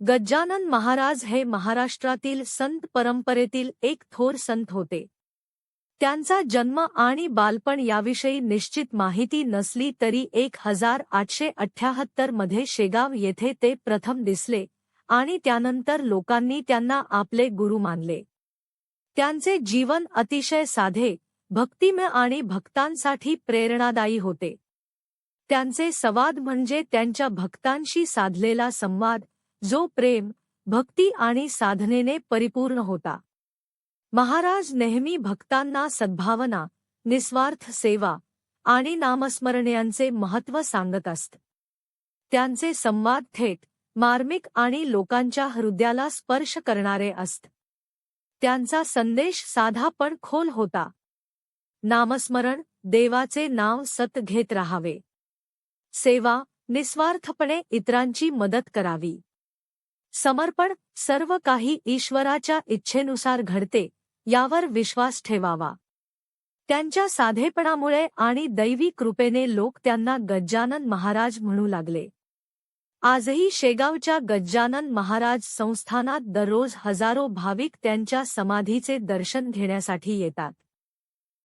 गज्जानन महाराज हे महाराष्ट्रातील संत परंपरेतील एक थोर संत होते. त्यांचा जन्म आणि बालपण याविषयी निश्चित माहिती नसली तरी एक हजार आठशे अठ्याहत्तरमध्ये शेगाव येथे ते प्रथम दिसले आणि त्यानंतर लोकांनी त्यांना आपले गुरु मानले. त्यांचे जीवन अतिशय साधे भक्तिमय आणि भक्तांसाठी प्रेरणादायी होते. त्यांचे संवाद म्हणजे त्यांच्या भक्तांशी साधलेला संवाद जो प्रेम भक्ती आणि साधनेने परिपूर्ण होता. महाराज नेहमी भक्तांना सद्भावना निस्वार्थ सेवा आणि नामस्मरण्यांचे महत्त्व सांगत असत. त्यांचे संवाद थेट मार्मिक आणि लोकांच्या हृदयाला स्पर्श करणारे असत. त्यांचा संदेश साधा पण खोल होता. नामस्मरण देवाचे नाव सत घेत राहावे. सेवा निस्वार्थपणे इतरांची मदत करावी. समर्पण सर्व काही ईश्वराच्या इच्छेनुसार घडते यावर विश्वास ठेवावा. त्यांच्या साधेपणामुळे आणि दैवी कृपेने लोक त्यांना गज्जानन महाराज म्हणू लागले. आजही शेगावच्या गज्जानन महाराज संस्थानात दररोज हजारो भाविक त्यांच्या समाधीचे दर्शन घेण्यासाठी येतात.